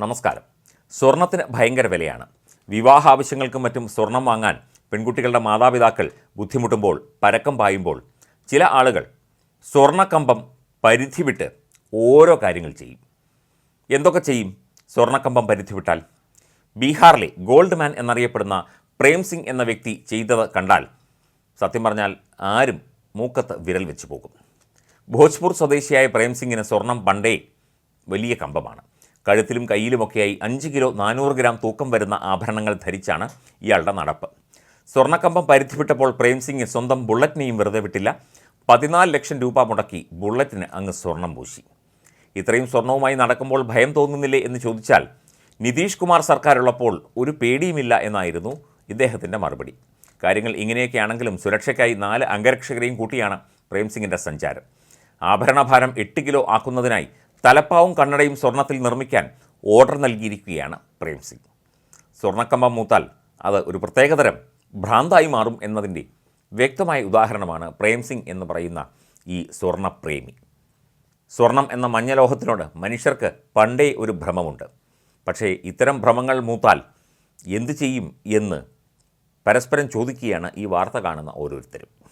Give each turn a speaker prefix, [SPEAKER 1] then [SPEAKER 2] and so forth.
[SPEAKER 1] നമസ്കാരം. സ്വർണത്തിന് ഭയങ്കര വിലയാണ്. വിവാഹ ആവശ്യങ്ങൾക്കും മറ്റും സ്വർണം വാങ്ങാൻ പെൺകുട്ടികളുടെ മാതാപിതാക്കൾ ബുദ്ധിമുട്ടുമ്പോൾ പരക്കം പായുമ്പോൾ ചില ആളുകൾ സ്വർണക്കമ്പം പരിധി വിട്ട് ഓരോ കാര്യങ്ങൾ ചെയ്യും. എന്തൊക്കെ ചെയ്യും? സ്വർണക്കമ്പം പരിധി വിട്ടാൽ ബീഹാറിലെ ഗോൾഡ് മാൻ എന്നറിയപ്പെടുന്ന പ്രേം സിംഗ് എന്ന വ്യക്തി ചെയ്തത് കണ്ടാൽ സത്യം പറഞ്ഞാൽ ആരും മൂക്കത്ത് വിരൽ വെച്ചു പോകും. ഭോജ്പൂർ സ്വദേശിയായ പ്രേം സിംഗിന് സ്വർണം പണ്ടേ വലിയ കമ്പമാണ്. കഴുത്തിലും കയ്യിലുമൊക്കെയായി അഞ്ച് കിലോ നാനൂറ് ഗ്രാം തൂക്കം വരുന്ന ആഭരണങ്ങൾ ധരിച്ചാണ് ഇയാളുടെ നടപ്പ്. സ്വർണക്കമ്പം പരിധിവിട്ടപ്പോൾ പ്രേംസിംഗ് സ്വന്തം ബുള്ളറ്റിനെയും വെറുതെ വിട്ടില്ല. പതിനാല് ലക്ഷം രൂപ മുടക്കി ബുള്ളറ്റിന് അങ്ങ് സ്വർണം പൂശി. ഇത്രയും സ്വർണവുമായി നടക്കുമ്പോൾ ഭയം തോന്നുന്നില്ലേ എന്ന് ചോദിച്ചാൽ നിതീഷ് കുമാർ സർക്കാരുള്ളപ്പോൾ ഒരു പേടിയുമില്ല എന്നായിരുന്നു ഇദ്ദേഹത്തിന്റെ മറുപടി. കാര്യങ്ങൾ ഇങ്ങനെയൊക്കെയാണെങ്കിലും സുരക്ഷയ്ക്കായി നാല് അംഗരക്ഷകരെയും കൂട്ടിയാണ് പ്രേംസിംഗിന്റെ സഞ്ചാരം. ആഭരണഭാരം എട്ട് കിലോ ആക്കുന്നതിനായി തലപ്പാവും കണ്ണടയും സ്വർണത്തിൽ നിർമ്മിക്കാൻ ഓർഡർ നൽകിയിരിക്കുകയാണ് പ്രേംസിംഗ് സ്വർണക്കമ്പം മൂത്താൽ അത് ഒരു പ്രത്യേകതരം ഭ്രാന്തായി മാറും എന്നതിന്റെ വ്യക്തമായ ഉദാഹരണമാണ് പ്രേംസിംഗ് എന്ന് പറയുന്ന ഈ സ്വർണപ്രേമി. സ്വർണം എന്ന മഞ്ഞലോഹത്തിനോട് മനുഷ്യർക്ക് പണ്ടേ ഒരു ഭ്രമമുണ്ട്. പക്ഷേ ഇത്തരം ഭ്രമങ്ങൾ മൂത്താൽ എന്തു ചെയ്യും എന്ന് പരസ്പരം ചോദിക്കുകയാണ് ഈ വാർത്ത കാണുന്ന ഓരോരുത്തരും.